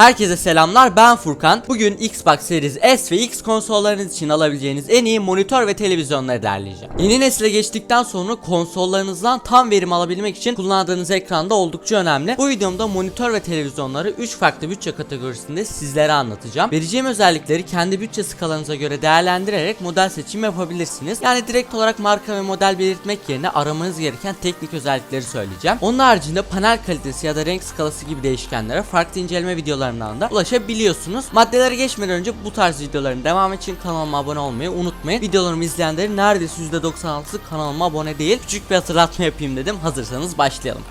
Herkese selamlar ben Furkan. Bugün Xbox Series S ve X konsollarınız için alabileceğiniz en iyi monitör ve televizyonları derleyeceğim. Yeni nesile geçtikten sonra konsollarınızdan tam verim alabilmek için kullandığınız ekranda oldukça önemli. Bu videomda monitör ve televizyonları 3 farklı bütçe kategorisinde sizlere anlatacağım. Vereceğim özellikleri kendi bütçe skalanıza göre değerlendirerek model seçimi yapabilirsiniz. Yani direkt olarak marka ve model belirtmek yerine aramanız gereken teknik özellikleri söyleyeceğim. Onun haricinde panel kalitesi ya da renk skalası gibi değişkenlere farklı inceleme videolarından da ulaşabiliyorsunuz. Maddelere geçmeden önce bu tarz videoların devamı için kanalıma abone olmayı unutmayın. Videolarımı izleyenlerin neredeyse %96'sı kanalıma abone değil. Küçük bir hatırlatma yapayım dedim. Hazırsanız başlayalım.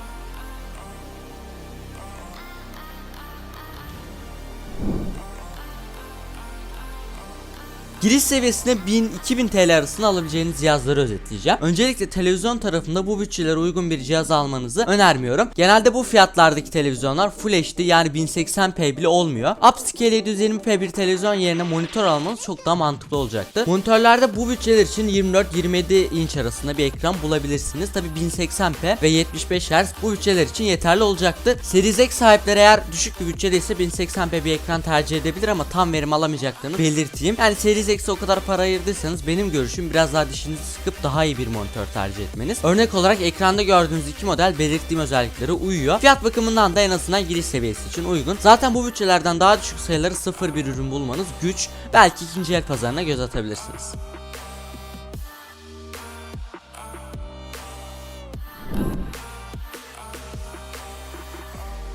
Giriş seviyesine 1000-2000 TL arasında alabileceğiniz cihazları özetleyeceğim. Öncelikle televizyon tarafında bu bütçelere uygun bir cihaz almanızı önermiyorum. Genelde bu fiyatlardaki televizyonlar Full HD yani 1080p bile olmuyor. Upscale 720p bir televizyon yerine monitör almanız çok daha mantıklı olacaktır. Monitörlerde bu bütçeler için 24-27 inç arasında bir ekran bulabilirsiniz. Tabi 1080p ve 75 Hz bu bütçeler için yeterli olacaktır. Series X sahipleri eğer düşük bir bütçedeyse 1080p bir ekran tercih edebilir ama tam verim alamayacaklarını belirteyim. Yani Series X'e o kadar para ayırdıysanız benim görüşüm biraz daha dişinizi sıkıp daha iyi bir monitör tercih etmeniz. Örnek olarak ekranda gördüğünüz iki model belirttiğim özelliklere uyuyor. Fiyat bakımından da en azından giriş seviyesi için uygun. Zaten bu bütçelerden daha düşük sayıları sıfır bir ürün bulmanız güç. Belki ikinci el pazarına göz atabilirsiniz.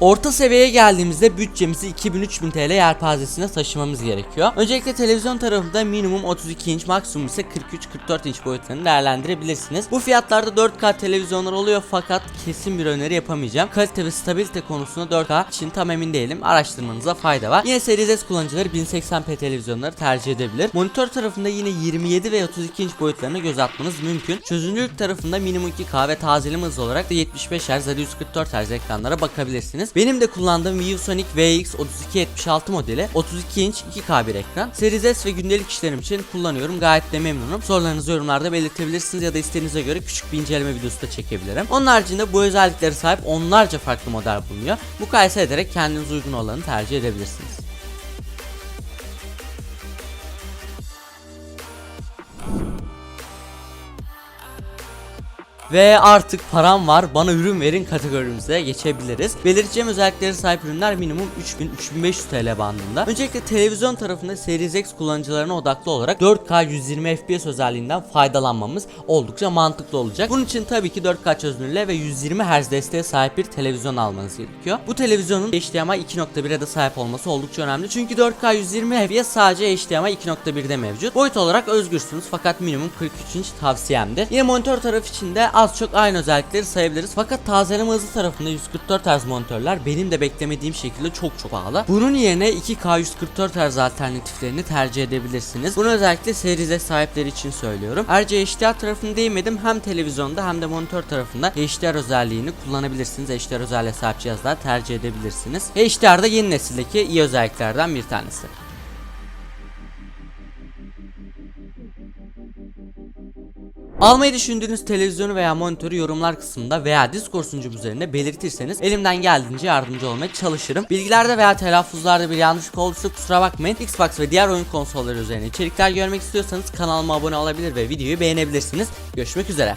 Orta seviyeye geldiğimizde bütçemizi 2000-3000 TL yelpazesine taşımamız gerekiyor. Öncelikle televizyon tarafında minimum 32 inç maksimum ise 43-44 inç boyutlarını değerlendirebilirsiniz. Bu fiyatlarda 4K televizyonlar oluyor fakat kesin bir öneri yapamayacağım. Kalite ve stabilite konusunda 4K için tam emin değilim. Araştırmanıza fayda var. Yine Series S kullanıcıları 1080p televizyonları tercih edebilir. Monitör tarafında yine 27 ve 32 inç boyutlarına göz atmanız mümkün. Çözünürlük tarafında minimum 2K ve tazeleme hızı olarak da 75 Hz ya da 144 Hz ekranlara bakabilirsiniz. Benim de kullandığım ViewSonic VX3276 modeli 32 inç 2K bir ekran. Series S ve gündelik işlerim için kullanıyorum. Gayet de memnunum. Sorularınızı yorumlarda belirtebilirsiniz ya da isteğinize göre küçük bir inceleme videosu da çekebilirim. Onun haricinde bu özelliklere sahip onlarca farklı model bulunuyor. Mukayese ederek kendiniz uygun olanı tercih edebilirsiniz. Ve artık param var bana ürün verin kategorimize geçebiliriz. Belirteceğim özelliklere sahip ürünler minimum 3000-3500 TL bandında. Öncelikle televizyon tarafında Series X kullanıcılarına odaklı olarak 4K 120 FPS özelliğinden faydalanmamız oldukça mantıklı olacak. Bunun için tabii ki 4K çözünürlüğe ve 120 Hz desteğe sahip bir televizyon almanız gerekiyor. Bu televizyonun HDMI 2.1'e de sahip olması oldukça önemli. Çünkü 4K 120 FPS sadece HDMI 2.1'de mevcut. Boyut olarak özgürsünüz fakat minimum 43 inç tavsiyemdir. Yine monitör tarafı için de az çok aynı özellikleri sayabiliriz. Fakat tazeleme hızı tarafında 144 Hz monitörler benim de beklemediğim şekilde çok çok pahalı. Bunun yerine 2K 144 Hz alternatiflerini tercih edebilirsiniz. Bunu özellikle Series sahipleri için söylüyorum. Ayrıca HDR tarafını değmedim. Hem televizyonda hem de monitör tarafında HDR özelliğini kullanabilirsiniz. HDR özelliğe sahip cihazlar tercih edebilirsiniz. HDR da yeni nesildeki iyi özelliklerden bir tanesi. Almayı düşündüğünüz televizyonu veya monitörü yorumlar kısmında veya Discord sunucum üzerinde belirtirseniz elimden geldiğince yardımcı olmaya çalışırım. Bilgilerde veya telaffuzlarda bir yanlışlık olduysa kusura bakmayın. Xbox ve diğer oyun konsolları üzerine içerikler görmek istiyorsanız kanalıma abone olabilir ve videoyu beğenebilirsiniz. Görüşmek üzere.